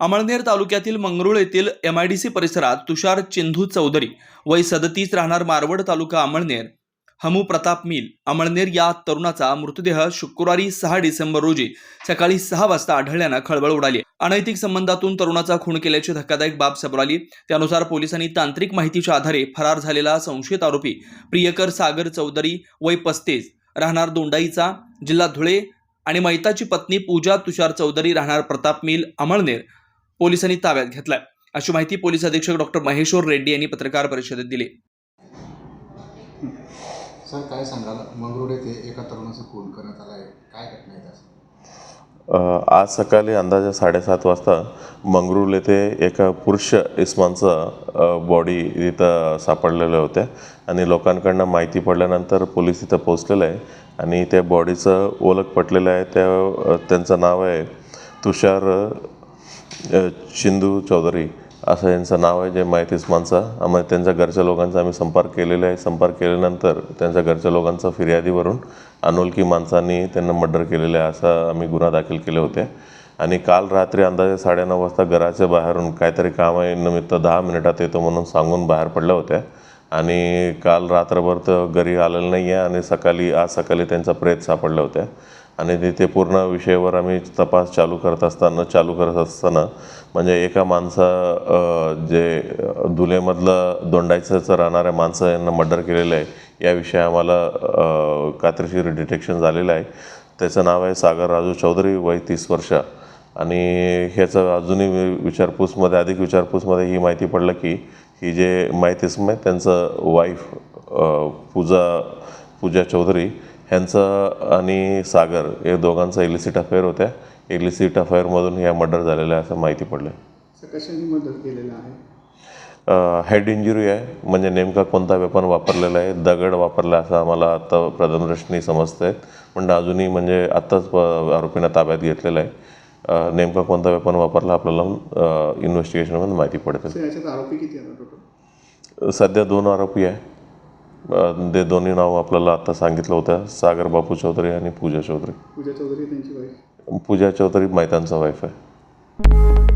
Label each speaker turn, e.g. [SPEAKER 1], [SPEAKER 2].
[SPEAKER 1] अमळनेर तालुक्यातील मंगरुळ येथील M IDC परिसरात तुषार चिंधू चौधरी वय सदतीस राहणार मारवड तालुका अमळनेर. हमू प्रताप मिल अमळनेर या तरुणाचा मृतदेह शुक्रवारी सहा डिसेंबर रोजी सकाळी सहा वाजता आढळल्यानं खळबळ उडाली. अनैतिक संबंधातून तरुणाचा खून केल्याची धक्कादायक बाब समोर आली. त्यानुसार पोलिसांनी तांत्रिक माहितीच्या आधारे फरार झालेला संशयित आरोपी प्रियकर सागर चौधरी वय पस्तीस राहणार दोंडाईचा जिल्हा धुळे आणि मैताची पत्नी पूजा तुषार चौधरी राहणार प्रताप मिल अमळनेर पोलिसांनी ताब्यात घेतलाय. अशी माहिती पोलीस अधीक्षक डॉक्टर महेश्वर रेड्डी यांनी पत्रकार परिषदेत दिली.
[SPEAKER 2] सर काय सांगाल? मंगरुळ येथे एका तरुणाचा खून करण्यात आला आहे. काय घटना आहे
[SPEAKER 3] आज सकाळी अंदाजे साडेसात वाजता मंगरूळ येथे एका पुरुष इस्मानचं बॉडी इथं सापडलेल्या होत्या आणि लोकांकडनं माहिती पडल्यानंतर पोलीस इथं पोचलेलं आहे आणि त्या बॉडीचं ओळख पटलेलं आहे. त्या त्यांचं नाव आहे तुषार शिंदू चिंदू चौधरी असं यांचं नाव आहे जे माहितीच माणसा. आम्ही त्यांच्या घरच्या लोकांचा आम्ही संपर्क केलेला आहे. संपर्क केल्यानंतर त्यांच्या घरच्या लोकांचा फिर्यादीवरून अनोळखी माणसांनी त्यांना मर्डर केलेलं आहे असा आम्ही गुन्हा दाखल केले होते. आणि काल रात्री अंदाजे साडेनऊ वाजता घराच्या बाहेरून काहीतरी काम आहे निमित्त दहा मिनिटात येतो म्हणून सांगून बाहेर पडल्या होत्या. आणि काल रात्रभर तर घरी आलेलं नाही आहे आणि सकाळी आज सकाळी त्यांचा प्रेत सापडल्या होत्या. आणि तिथे पूर्ण विषयावर आम्ही तपास चालू करत असताना चालू करत असताना म्हणजे एका माणसा जे धुलेमधलं दोंडायचं राहणाऱ्या माणसं यांना मर्डर केलेलं आहे याविषयी आम्हाला अ, डिटेक्शन झालेलं आहे. त्याचं नाव आहे सागर राजू चौधरी वय तीस वर्ष. आणि ह्याचं अजूनही विचारपूसमध्ये अधिक विचारपूसमध्ये ही माहिती पडलं की ही जे माहिती त्यांचं वाईफ पूजा पूजा चौधरी ह्यांचं आणि सागर हे दोघांचा इलिसिट अफेअर होत्या. इलिसिट अफेअरमधून ह्या मर्डर झालेल्या आहे असं माहिती पडलं
[SPEAKER 2] कशाने मदत केलेलं आहे?
[SPEAKER 3] हेड इंजुरी आहे. म्हणजे नेमका कोणता वेपन वापरलेला आहे? दगड वापरला असं आम्हाला आत्ता प्रथमदर्शनी समजतं आहे पण अजूनही म्हणजे आत्ताच आरोपींना ताब्यात घेतलेलं आहे. नेमका कोणता वेपन वापरला आपल्याला इन्व्हेस्टिगेशनमध्ये माहिती पडते
[SPEAKER 2] आहेत
[SPEAKER 3] सध्या दोन आरोपी आहे ते दोन्ही नाव आपल्याला आत्ता सांगितलं होतं सागर बापू चौधरी आणि पूजा चौधरी.
[SPEAKER 2] पूजा चौधरी त्यांची वाईफ
[SPEAKER 3] पूजा चौधरी मैदानचा वाईफ आहे.